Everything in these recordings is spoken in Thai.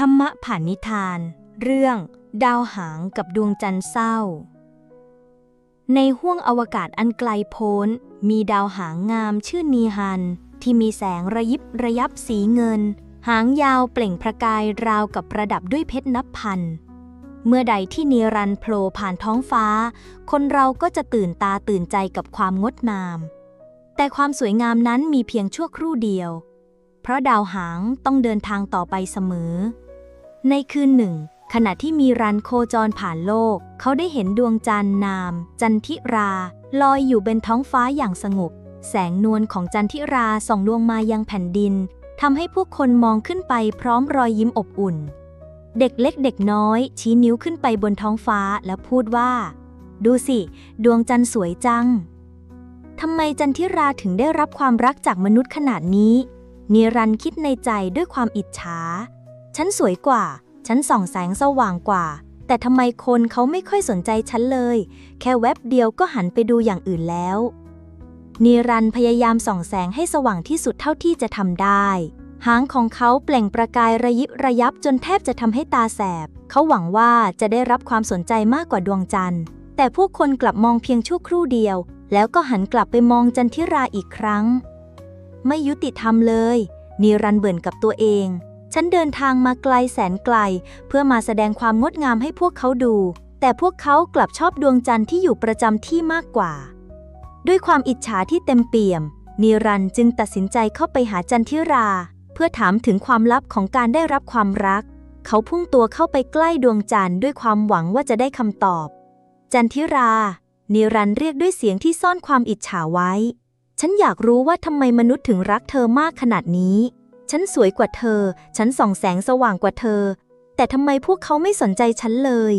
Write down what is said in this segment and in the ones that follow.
ธรรมะผ่านนิทาน เรื่อง ดาวหางกับดวงจันทร์เศร้า ในห้วงอวกาศอันไกลโพ้น มีดาวหางงามชื่อนีฮัน ที่มีแสงระยิบระยับสีเงิน หางยาวเปล่งประกายราวกับประดับด้วยเพชรนับพัน เมื่อใดที่นีรันโผล่ผ่านท้องฟ้า คนเราก็จะตื่นตาตื่นใจกับความงดงาม แต่ความสวยงามนั้นมีเพียงชั่วครู่เดียว เพราะดาวหางต้องเดินทางต่อไปเสมอ ในคืนหนึ่ง ขณะที่มีรันโคจรผ่านโลก เขาได้เห็นดวงจันทร์นาม จันทิรา ลอยอยู่บนท้องฟ้าอย่างสงบแสงนวลของจันทิราส่องลงมายังแผ่นดินทำให้ผู้คนมองขึ้นไปพร้อมรอยยิ้มอบอุ่น เด็กเล็กเด็กน้อย ชี้นิ้วขึ้นไปบนท้องฟ้าแล้วพูดว่า ดูสิ ดวงจันทร์สวยจังทำไมจันทิราถึงได้รับความรักจากมนุษย์ขนาดนี้นิรันคิดในใจด้วยความอิจฉา ฉันสวยกว่า ฉันส่องแสงสว่างกว่า แต่ทำไมคนเขาไม่ค่อยสนใจฉันเลย แค่แวบเดียวก็หันไปดูอย่างอื่นแล้ว นิรันพยายามส่องแสงให้สว่างที่สุดเท่าที่จะทำได้ หางของเขาเปล่งประกายระยิบระยับจนแทบจะทำให้ตาแสบ เขาหวังว่าจะได้รับความสนใจมากกว่าดวงจันทร์ แต่ผู้คนกลับมองเพียงชั่วครู่เดียว แล้วก็หันกลับไปมองจันทิราอีกครั้ง ไม่ยุติธรรมเลยนิรันเบิ่นกับตัวเอง ฉันเดินทางมาไกลแสนไกล เพื่อมาแสดงความงดงามให้พวกเขาดู แต่พวกเขากลับชอบดวงจันทร์ที่อยู่ประจำที่มากกว่า ด้วยความอิจฉาที่เต็มเปี่ยม นิรันจึงตัดสินใจเข้าไปหาจันทิรา เพื่อถามถึงความลับของการได้รับความรัก เขาพุ่งตัวเข้าไปใกล้ดวงจันทร์ด้วยความหวังว่าจะได้คำตอบ จันทิรา นิรันเรียกด้วยเสียงที่ซ่อนความอิจฉาไว้ ฉันอยากรู้ว่าทำไมมนุษย์ถึงรักเธอมากขนาดนี้ ฉันสวยกว่าเธอ ฉันส่องแสงสว่างกว่าเธอ แต่ทำไมพวกเขาไม่สนใจฉันเลย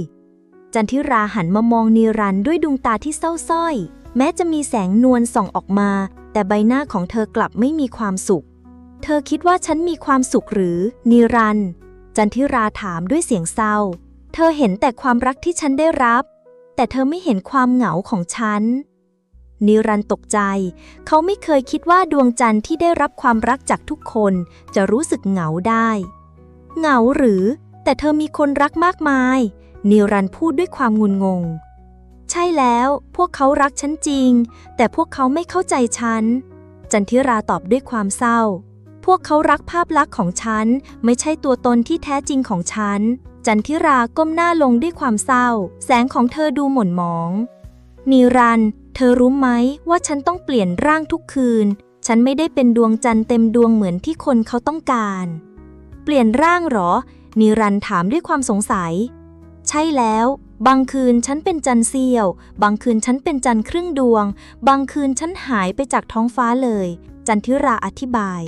จันทิราหันมามองนิรันด้วยดวงตาที่เศร้าส้อย แม้จะมีแสงนวลส่องออกมา แต่ใบหน้าของเธอกลับไม่มีความสุข เธอคิดว่าฉันมีความสุขหรือนิรัน จันทิราถามด้วยเสียงเศร้า เธอเห็นแต่ความรักที่ฉันได้รับ แต่เธอไม่เห็นความเหงาของฉัน นิรันตกใจ เขาไม่เคยคิดว่าดวงจันทร์ที่ได้รับความรักจากทุกคน จะรู้สึกเหงาได้ เหงาหรือ แต่เธอมีคนรักมากมาย นิรันต์พูดด้วยความงุนงง ใช่แล้ว พวกเขารักฉันจริง แต่พวกเขาไม่เข้าใจฉัน จันทิราตอบด้วยความเศร้า พวกเขารักภาพลักษณ์ของฉัน ไม่ใช่ตัวตนที่แท้จริงของฉัน จันทิราก้มหน้าลงด้วยความเศร้า แสงของเธอดูหม่นหมองนิรันด์ เธอรู้ไหมว่าฉันต้องเปลี่ยนร่างทุกคืน ฉันไม่ได้เป็นดวงจันทร์เต็มดวงเหมือนที่คนเขาต้องการ เปลี่ยนร่างหรอ นิรันถามด้วยความสงสัย ใช่แล้ว บางคืนฉันเป็นจันทร์เสี้ยว บางคืนฉันเป็นจันทร์ครึ่งดวง บางคืนฉันหายไปจากท้องฟ้าเลย จันทิราอธิบาย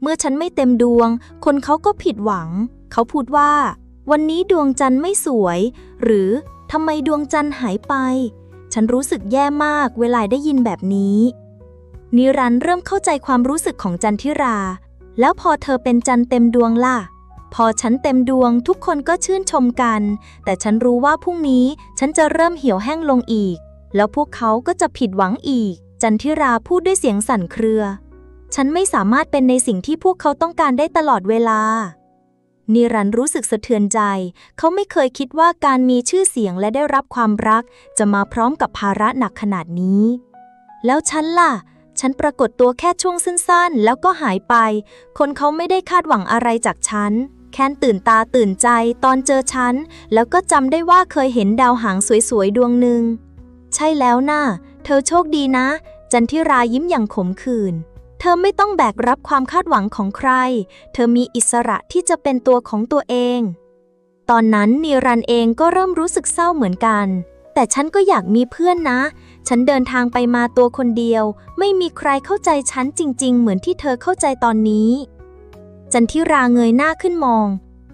เมื่อฉันไม่เต็มดวง คนเขาก็ผิดหวัง เขาพูดว่า วันนี้ดวงจันทร์ไม่สวย หรือทำไมดวงจันทร์หายไป ฉันรู้สึกแย่มากเวลาได้ยินแบบนี้ นิรันเริ่มเข้าใจความรู้สึกของจันทิรา แล้วพอเธอเป็นจันเต็มดวงล่ะ พอฉันเต็มดวงทุกคนก็ชื่นชมกัน แต่ฉันรู้ว่าพรุ่งนี้ฉันจะเริ่มเหี่ยวแห้งลงอีก แล้วพวกเขาก็จะผิดหวังอีก จันทิราพูดด้วยเสียงสั่นเครือ ฉันไม่สามารถเป็นในสิ่งที่พวกเขาต้องการได้ตลอดเวลา นิรันดร์รู้สึกสะเทือนใจ เขาไม่เคยคิดว่าการมีชื่อเสียงและได้รับความรัก จะมาพร้อมกับภาระหนักขนาดนี้ แล้วฉันล่ะ ฉันปรากฏตัวแค่ช่วงสั้นๆ แล้วก็หายไป คนเขาไม่ได้คาดหวังอะไรจากฉัน แค่ตื่นตาตื่นใจตอนเจอฉัน แล้วก็จำได้ว่าเคยเห็นดาวหางสวยๆ ดวงหนึ่ง ใช่แล้วนะ่ะ เธอโชคดีนะ จันทิรายิ้มอย่างขมขื่น เธอไม่ต้องแบกรับความคาดหวังของใคร เธอมีอิสระที่จะเป็นตัวของตัวเอง ตอนนั้นนิรันเองก็เริ่มรู้สึกเศร้าเหมือนกัน แต่ฉันก็อยากมีเพื่อนนะ ฉันเดินทางไปมาตัวคนเดียว ไม่มีใครเข้าใจฉันจริง ๆ เหมือนที่เธอเข้าใจตอนนี้ จันทิราเงยหน้าขึ้นมอง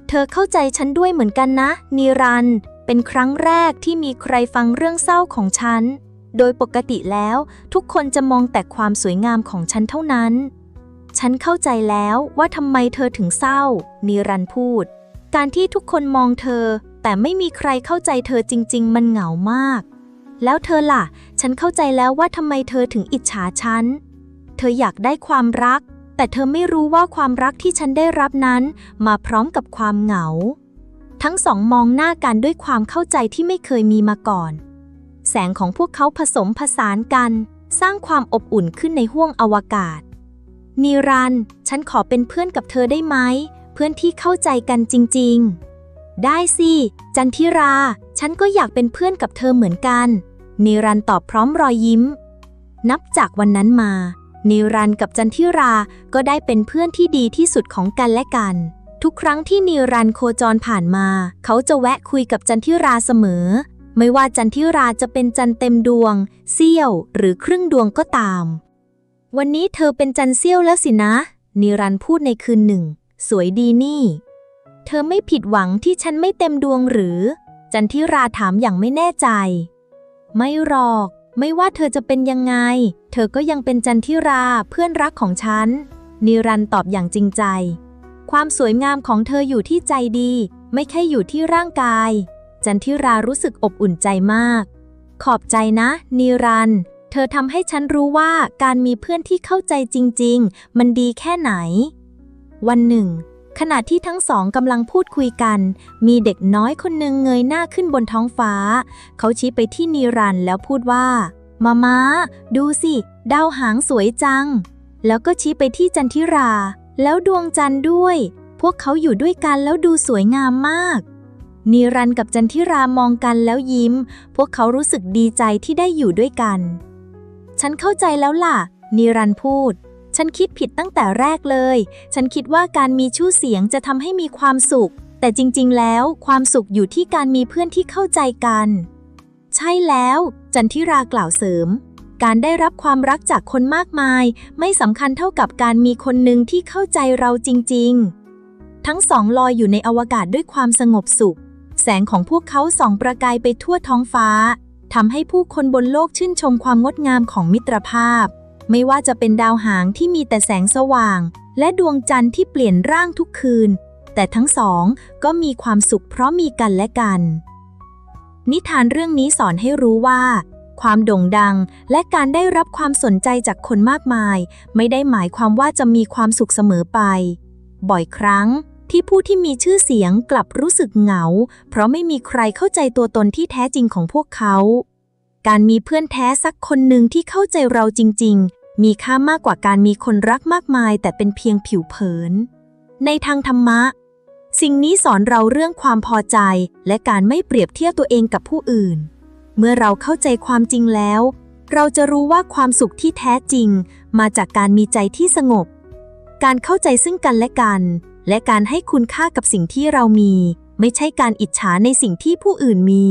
เธอเข้าใจฉันด้วยเหมือนกันนะนิรันเป็นครั้งแรกที่มีใครฟังเรื่องเศร้าของฉัน โดยปกติแล้ว ทุกคนจะมองแต่ความสวยงามของฉันเท่านั้น ฉันเข้าใจแล้วว่าทำไมเธอถึงเศร้า นิรันพูด การที่ทุกคนมองเธอ แต่ไม่มีใครเข้าใจเธอจริง ๆ มันเหงามาก แล้วเธอล่ะ ฉันเข้าใจแล้วว่าทำไมเธอถึงอิจฉาฉัน เธออยากได้ความรัก แต่เธอไม่รู้ว่าความรักที่ฉันได้รับนั้น มาพร้อมกับความเหงา ทั้งสองมองหน้ากันด้วยความเข้าใจที่ไม่เคยมีมาก่อน แสงของพวกเขาผสมผสานกัน สร้างความอบอุ่นขึ้นในห้วงอวกาศ นิรัน ฉันขอเป็นเพื่อนกับเธอได้ไหม เพื่อนที่เข้าใจกันจริง ๆ ได้สิ จันทิรา ฉันก็อยากเป็นเพื่อนกับเธอเหมือนกัน นิรันตอบพร้อมรอยยิ้ม นับจากวันนั้นมา นิรันกับจันทิราก็ได้เป็นเพื่อนที่ดีที่สุดของกันและกัน ทุกครั้งที่นิรันโคจรผ่านมา เขาจะแวะคุยกับจันทิราเสมอ ไม่ว่าจันทิราจะเป็นจันเต็มดวง เสี้ยว หรือครึ่งดวงก็ตาม วันนี้เธอเป็นจันเสี้ยวแล้วสินะ นิรันต์พูดในคืนหนึ่ง สวยดีนี่ เธอไม่ผิดหวังที่ฉันไม่เต็มดวงหรือ จันทิราถามอย่างไม่แน่ใจ ไม่หรอก ไม่ว่าเธอจะเป็นยังไง เธอก็ยังเป็นจันทิราเพื่อนรักของฉัน นิรันต์ตอบอย่างจริงใจ ความสวยงามของเธออยู่ที่ใจดี ไม่แค่อยู่ที่ร่างกาย จันทิรารู้สึกอบอุ่นใจมาก ขอบใจนะ นิรัน เธอทำให้ฉันรู้ว่าการมีเพื่อนที่เข้าใจจริง ๆ มันดีแค่ไหน วันหนึ่ง ขณะที่ทั้งสองกำลังพูดคุยกัน มีเด็กน้อยคนหนึ่งเงยหน้าขึ้นบนท้องฟ้า เขาชี้ไปที่นิรันแล้วพูดว่ามาม้า ดูสิ ดาวหางสวยจัง แล้วก็ชี้ไปที่จันทิรา แล้วดวงจันทร์ด้วย พวกเขาอยู่ด้วยกันแล้วดูสวยงามมาก นิรันต์กับจันทิรามองกันแล้วยิ้ม พวกเขารู้สึกดีใจที่ได้อยู่ด้วยกัน ฉันเข้าใจแล้วล่ะ นิรันต์พูด ฉันคิดผิดตั้งแต่แรกเลย ฉันคิดว่าการมีชื่อเสียงจะทำให้มีความสุข แต่จริง ๆ แล้วความสุขอยู่ที่การมีเพื่อนที่เข้าใจกัน ใช่แล้ว จันทิรากล่าวเสริม การได้รับความรักจากคนมากมาย ไม่สำคัญเท่ากับการมีคนหนึ่งที่เข้าใจเราจริง ๆ ทั้งสองลอยอยู่ในอวกาศด้วยความสงบสุข แสงของพวกเขาส่องประกายไปทั่วท้องฟ้าทำให้ผู้คนบนโลกชื่นชมความงดงามของมิตรภาพ ไม่ว่าจะเป็นดาวหางที่มีแต่แสงสว่าง และดวงจันทร์ที่เปลี่ยนร่างทุกคืน แต่ทั้งสองก็มีความสุขเพราะมีกันและกัน นิทานเรื่องนี้สอนให้รู้ว่า ความโด่งดังและการได้รับความสนใจจากคนมากมาย ไม่ได้หมายความว่าจะมีความสุขเสมอไป บ่อยครั้ง ที่ผู้ที่มีชื่อเสียงกลับรู้สึกเหงา เพราะไม่มีใครเข้าใจตัวตนที่แท้จริงของพวกเขา การมีเพื่อนแท้สักคนหนึ่งที่เข้าใจเราจริง ๆ มีค่ามากกว่าการมีคนรักมากมาย แต่เป็นเพียงผิวเผิน ในทางธรรมะ สิ่งนี้สอนเราเรื่องความพอใจ และการไม่เปรียบเทียบตัวเองกับผู้อื่น เมื่อเราเข้าใจความจริงแล้ว เราจะรู้ว่าความสุขที่แท้จริง มาจากการมีใจที่สงบ การเข้าใจซึ่งกันและกัน และการให้คุณค่ากับสิ่งที่เรามี ไม่ใช่การอิจฉาในสิ่งที่ผู้อื่นมี